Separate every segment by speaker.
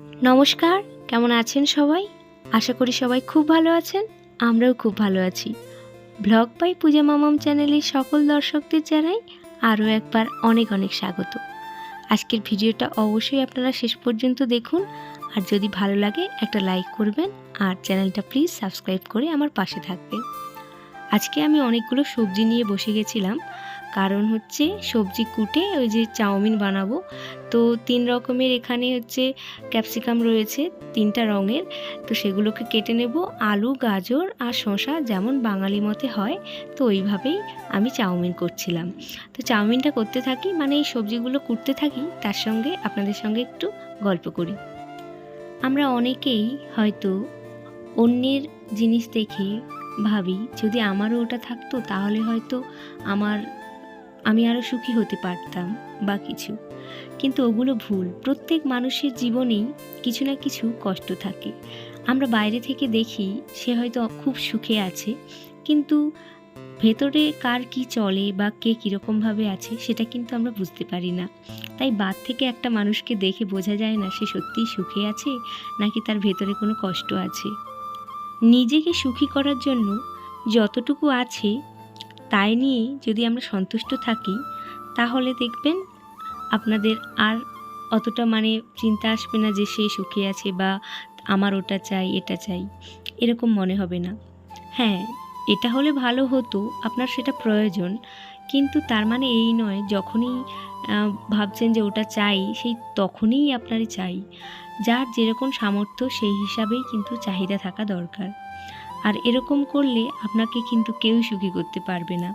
Speaker 1: নমস্কার, কেমন আছেন সবাই? আশা করি সবাই খুব ভালো আছেন, আমরাও খুব ভালো আছি। ব্লগ বাই পূজা মামাম চ্যানেলের সকল দর্শকদের জানাই আরও একবার অনেক অনেক স্বাগত। আজকের ভিডিওটা অবশ্যই আপনারা শেষ পর্যন্ত দেখুন, আর যদি ভালো লাগে একটা লাইক করবেন, আর চ্যানেলটা প্লিজ সাবস্ক্রাইব করে আমার পাশে থাকবেন। আজকে আমি অনেকগুলো সবজি নিয়ে বসে গেছিলাম কারণ হচ্ছে সবজি কুটে ওই যে চাউমিন বানাবো। তো তিন রকমের এখানে হচ্ছে ক্যাপসিকাম রয়েছে, তিনটা রঙের। তো সেগুলোকে কেটে নেব, আলু, গাজর আর শসা যেমন বাঙালি মতে হয়, তো ওইভাবেই আমি চাউমিন করছিলাম। তো চাউমিনটা করতে থাকি মানে এই সবজিগুলো কুটতে থাকি, তার সঙ্গে আপনাদের সঙ্গে একটু গল্প করি। আমরা অনেকেই হয়তো অন্যের জিনিস দেখে ভাবি, যদি আমারও ওটা থাকতো তাহলে হয়তো আমার আমি আরও সুখী হতে পারতাম, বা কিছু। কিন্তু ওগুলো ভুল। প্রত্যেক মানুষের জীবনেই কিছু না কিছু কষ্ট থাকে। আমরা বাইরে থেকে দেখি সে হয়তো খুব সুখে আছে, কিন্তু ভেতরে কার কি চলে বা কে কীরকমভাবে আছে সেটা কিন্তু আমরা বুঝতে পারি না। তাই বাদ থেকে একটা মানুষকে দেখে বোঝা যায় না সে সত্যিই সুখে আছে, নাকি তার ভেতরে কোনো কষ্ট আছে। নিজেকে সুখী করার জন্য যতটুকু আছে তাই নিয়ে যদি আমরা সন্তুষ্ট থাকি, তাহলে দেখবেন আপনাদের আর অতটা মানে চিন্তা আসবে না যে সে সুখে আছে বা আমার ওটা চাই, এটা চাই। এরকম মনে হবে না। হ্যাঁ এটা হলে ভালো হতো, আপনার সেটা প্রয়োজন। কিন্তু তার মানে এই নয়, যখনই ভাবছেন যে ওটা চাই, সেই তখনই আপনারই চাই। যার যেরকম সামর্থ্য, সেই হিসাবেই কিন্তু চাহিদা থাকা দরকার। আর এরকম করলে আপনাকে কিন্তু কেউ সুখী করতে পারবে না।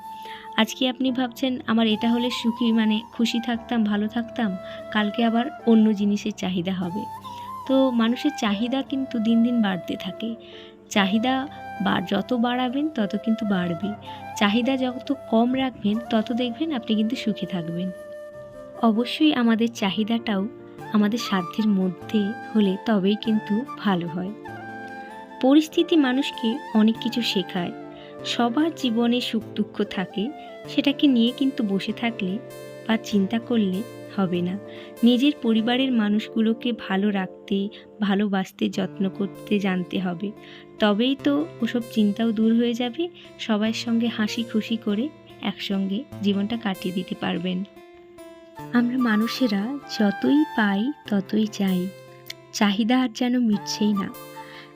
Speaker 1: আজকে আপনি ভাবছেন, আমার এটা হলে সুখী মানে খুশি থাকতাম, ভালো থাকতাম, কালকে আবার অন্য জিনিসের চাহিদা হবে। তো মানুষের চাহিদা কিন্তু দিন দিন বাড়তে থাকে। চাহিদা বা যত বাড়াবেন, তত কিন্তু বাড়বে। চাহিদা যত কম রাখবেন, তত দেখবেন আপনি কিন্তু সুখে থাকবেন। অবশ্যই আমাদের চাহিদাটাও আমাদের সাধ্যের মধ্যে হলে তবেই কিন্তু ভালো হয়। পরিস্থিতি মানুষকে অনেক কিছু শেখায়। সবার জীবনে সুখ দুঃখ থাকে, সেটাকে নিয়ে কিন্তু বসে থাকলে বা চিন্তা করলে হবে না। নিজের পরিবারের মানুষগুলোকে ভালো রাখতে, ভালোবাসতে, যত্ন করতে জানতে হবে। তবেই তো ওসব চিন্তাও দূর হয়ে যাবে, সবার সঙ্গে হাসি খুশি করে একসঙ্গে জীবনটা কাটিয়ে দিতে পারবেন। আমরা মানুষেরা যতই পাই ততই চাই। চাহিদা আর যেন মিটছেই না।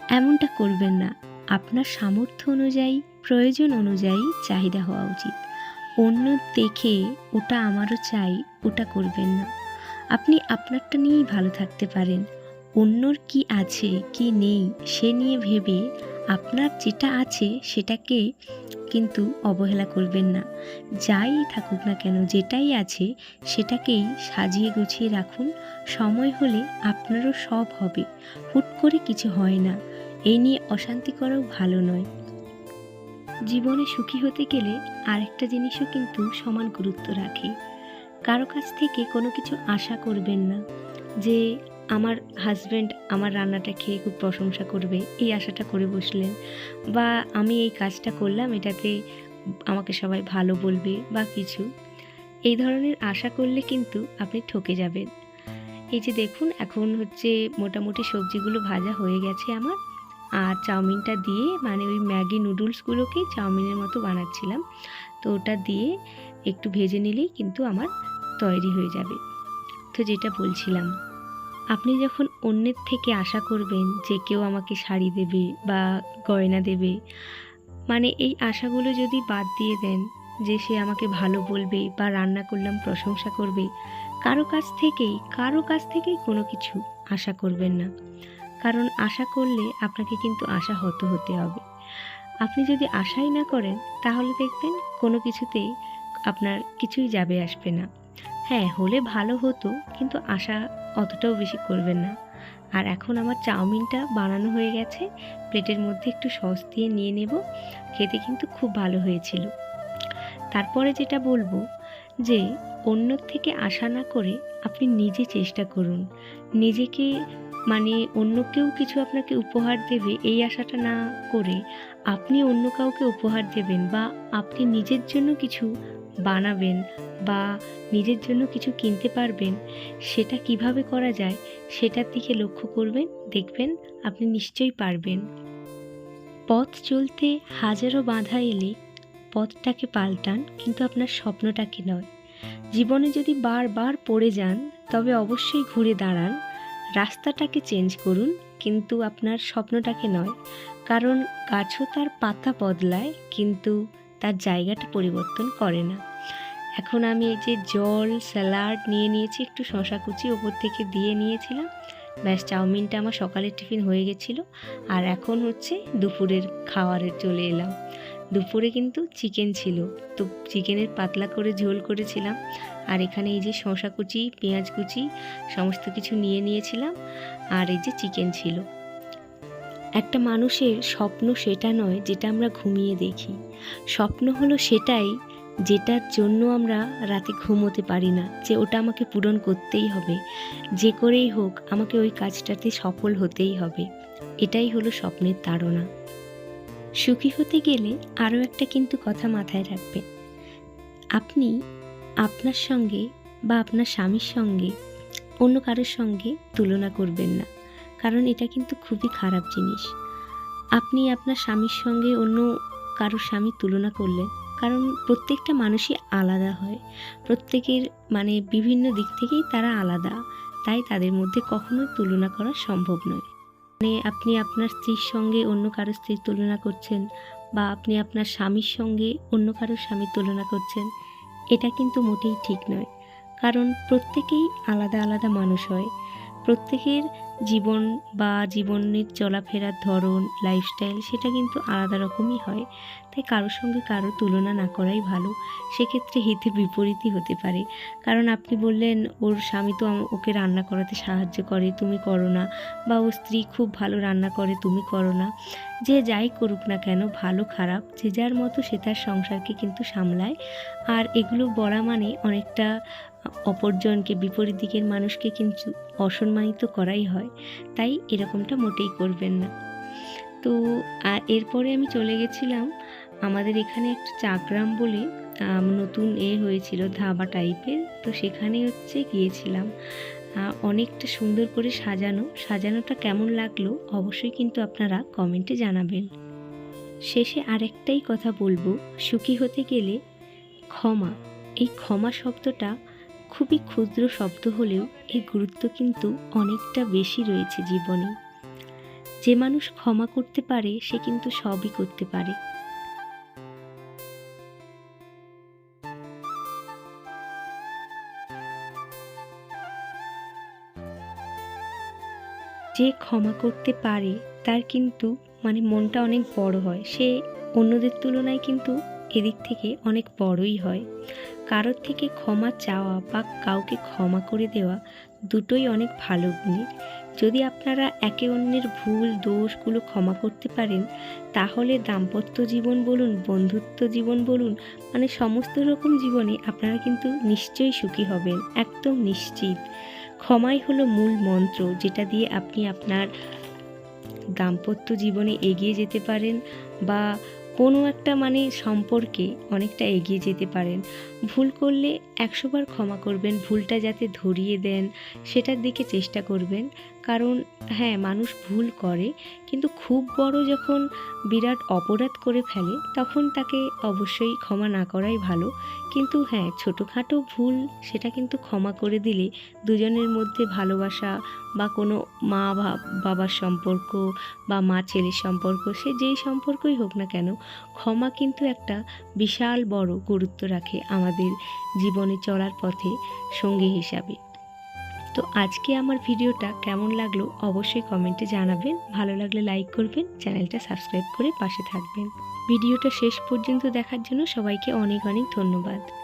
Speaker 1: এমনটা করবেন না। আপনার সামর্থ্য অনুযায়ী, প্রয়োজন অনুযায়ী চাহিদা হওয়া উচিত। অন্য দেখে ওটা আমারও চাই, ওটা করবেন না। আপনি আপনারটা নিয়েই ভালো থাকতে পারেন। অন্যর কি আছে, কি নেই, সে নিয়ে ভেবে আপনার যেটা আছে সেটাকে কিন্তু অবহেলা করবেন না। যাই থাকুক না কেন, যেটাই আছে সেটাকেই সাজিয়ে গুছিয়ে রাখুন। সময় হলে আপনারও সব হবে। হুট করে কিছু হয় না। এই নিয়ে অশান্তি করাও ভালো নয়। জীবনে সুখী হতে গেলে আরেকটা জিনিসও কিন্তু সমান গুরুত্ব রাখে। কারও কাছ থেকে কোনো কিছু আশা করবেন না যে আমার হাজব্যান্ড আমার রান্নাটা খেয়ে খুব প্রশংসা করবে, এই আশাটা করে বসলেন বা আমি এই কাজটা করলাম এটাতে আমাকে সবাই ভালো বলবে বা কিছু। এই ধরনের আশা করলে কিন্তু আপনি ঠকে যাবেন। এই যে দেখুন, এখন হচ্ছে মোটামুটি সবজিগুলো ভাজা হয়ে গেছে আমার। আর চাউমিনটা দিয়ে মানে ওই ম্যাগি নুডলসগুলোকেই চাউমিনের মতো বানাচ্ছিলাম। তো ওটা দিয়ে একটু ভেজে নিলেই কিন্তু আমার তৈরি হয়ে যাবে। তো যেটা বলছিলাম, আপনি যখন অন্যের থেকে আশা করবেন যে কেউ আমাকে শাড়ি দেবে বা গয়না দেবে মানে এই আশাগুলো যদি বাদ দিয়ে দেন যে সে আমাকে ভালো বলবে বা রান্না করলাম, প্রশংসা করবে, কারও কাছ থেকেই, কারও কাছ থেকেই কোনো কিছু আশা করবেন না। কারণ আশা করলে আপনাকে কিন্তু আশা হতে হতে হবে। আপনি যদি আশাই না করেন, তাহলে দেখবেন কোনো কিছুতেই আপনার কিছুই যাবে আসবে না। হ্যাঁ হলে ভালো হতো, কিন্তু আশা অতটাও বেশি করবেন না। আর এখন আমার চাউমিনটা বানানো হয়ে গেছে। প্লেটের মধ্যে একটু সস দিয়ে নিয়ে নেব। খেতে কিন্তু খুব ভালো হয়েছিল। তারপরে যেটা বলব, যে অন্যর থেকে আশা না করে আপনি নিজে চেষ্টা করুন। নিজেকে মানে অন্য কেউ কিছু আপনাকে উপহার দেবে এই আশাটা না করে আপনি অন্য কাউকে উপহার দেবেন বা আপনি নিজের জন্য কিছু বানাবেন বা নিজের জন্য কিছু কিনতে পারবেন, সেটা কীভাবে করা যায় সেটার দিকে লক্ষ্য করবেন, দেখবেন আপনি নিশ্চয়ই পারবেন। পথ চলতে হাজারো বাধা এলে পথটাকে পাল্টান, কিন্তু আপনার স্বপ্নটাকে নয়। জীবনে যদি বারবার পড়ে যান, তবে অবশ্যই ঘুরে দাঁড়ান। রাস্তাটাকে চেঞ্জ করুন, কিন্তু আপনার স্বপ্নটাকে নয়। কারণ গাছও তার পাতা বদলায়, কিন্তু তার জায়গাটা পরিবর্তন করে না। এখন আমি এই যে জল, স্যালাড নিয়ে নিয়েছি, একটু শশা কুচি ওপর থেকে দিয়ে নিয়েছিলাম। ব্যাস, চাউমিনটা আমার সকালের টিফিন হয়ে গেছিল। আর এখন হচ্ছে দুপুরের খাওয়ারের চলে এলাম। দুপুরে কিন্তু চিকেন ছিল। তো চিকেনের পাতলা করে ঝোল করেছিলাম। আর এখানে এই যে শশা কুচি, পেঁয়াজ কুচি, সমস্ত কিছু নিয়ে নিয়েছিলাম। আর এই যে চিকেন ছিল। একটা মানুষের স্বপ্ন সেটা নয় যেটা আমরা ঘুমিয়ে দেখি। স্বপ্ন হলো সেটাই যেটার জন্য আমরা রাতে ঘুমোতে পারি না, যে ওটা আমাকে পূরণ করতেই হবে। যে করেই হোক, আমাকে ওই কাজটাতে সফল হতেই হবে। এটাই হলো স্বপ্নের তাড়না। সুখী হতে গেলে আরও একটা কিন্তু কথা মাথায় রাখবেন। আপনি আপনার সঙ্গে বা আপনার স্বামীর সঙ্গে অন্য কারোর সঙ্গে তুলনা করবেন না, কারণ এটা কিন্তু খুবই খারাপ জিনিস। আপনি আপনার স্বামীর সঙ্গে অন্য কারোর স্বামীর তুলনা করলেন, কারণ প্রত্যেকটা মানুষই আলাদা হয়। প্রত্যেকের মানে বিভিন্ন দিক থেকেই তারা আলাদা, তাই তাদের মধ্যে কখনোই তুলনা করা সম্ভব নয়। মানে আপনি আপনার স্ত্রীর সঙ্গে অন্য কারও স্ত্রীর তুলনা করছেন বা আপনি আপনার স্বামীর সঙ্গে অন্য কারও স্বামীর তুলনা করছেন, এটা কিন্তু মোটেই ঠিক নয়। কারণ প্রত্যেকেই আলাদা আলাদা মানুষ হয়। প্রত্যেকের জীবন বা জীবনের চলাফেরার ধরন লাইফস্টাইল সেটা কিন্তু আলাদা রকমই হয়। তাই কারোর সঙ্গে কারও তুলনা না করাই ভালো। সেক্ষেত্রে হিতে বিপরীতই হতে পারে। কারণ আপনি বললেন, ওর স্বামী তো ওকে রান্না করাতে সাহায্য করে, তুমি করো না। বা ওর স্ত্রী খুব ভালো রান্না করে, তুমি করো না। যে যাই করুক না কেন, ভালো খারাপ, যে যার মতো সে তার সংসারকে কিন্তু সামলায়। আর এগুলো বলা মানে অনেকটা অপরজনকে, বিপরীত দিকের মানুষকে কিন্তু অসম্মানিত করাই হয়। তাই এরকমটা মোটেই করবেন না। তো এরপরে আমি চলে গেছিলাম আমাদের এখানে একটা চাকরাম বলে নতুন এ হয়েছিল ধাবা টাইপের তো সেখানে হচ্ছে গিয়েছিলাম। অনেকটা সুন্দর করে সাজানো। সাজানোটা কেমন লাগল অবশ্যই কিন্তু আপনারা কমেন্টে জানাবেন। শেষে আরেকটাই কথা বলব, সুখী হতে গেলে ক্ষমা। এই ক্ষমা শব্দটা খুবই ক্ষুদ্র শব্দ হলেও এর গুরুত্ব কিন্তু অনেকটা বেশি রয়েছে জীবনে। যে মানুষ ক্ষমা করতে পারে, সে কিন্তু সবই করতে পারে। যে ক্ষমা করতে পারে, তার কিন্তু মানে মনটা অনেক বড় হয়। সে অন্যদের তুলনায় কিন্তু এদিক থেকে অনেক বড়ই হয়। কারোর থেকে ক্ষমা চাওয়া বা কাউকে ক্ষমা করে দেওয়া দুটোই অনেক ভালো গুণের যদি আপনারা একে অন্যের ভুল, দোষগুলো ক্ষমা করতে পারেন, তাহলে দাম্পত্য জীবন বলুন, বন্ধুত্ব জীবন বলুন মানে সমস্ত রকম জীবনে আপনারা কিন্তু নিশ্চয়ই সুখী হবেন, একদম নিশ্চিত। ক্ষমাই হলো মূল মন্ত্র, যেটা দিয়ে আপনি আপনার দাম্পত্য জীবনে এগিয়ে যেতে পারেন বা কোনো একটা মানে সম্পর্কে অনেকটা এগিয়ে যেতে পারেন। ভুল করলে একশোবার ক্ষমা করবেন, ভুলটা যাতে ধরিয়ে দেন, সেটার দিকে চেষ্টা করবেন। কারণ হ্যাঁ মানুষ ভুল করে, কিন্তু খুব বড় যখন বিরাট অপরাধ করে ফেলে, তখন তাকে অবশ্যই ক্ষমা না করাই ভালো। কিন্তু হ্যাঁ ছোটোখাটো ভুল, সেটা কিন্তু ক্ষমা করে দিলে দুজনের মধ্যে ভালোবাসা বা কোনো মা বাবার সম্পর্ক বা মা ছেলের সম্পর্ক, সে যেই সম্পর্কই হোক না কেন, ক্ষমা কিন্তু একটা বিশাল বড় গুরুত্ব রাখে আমাদের জীবনে চলার পথে সঙ্গী হিসাবে। তো আজকে আমার ভিডিওটা কেমন লাগল অবশ্যই কমেন্টে জানাবেন। ভালো লাগলে লাইক করবেন, চ্যানেলটা সাবস্ক্রাইব করে পাশে থাকবেন। ভিডিওটা শেষ পর্যন্ত দেখার জন্য সবাইকে অনেক অনেক ধন্যবাদ।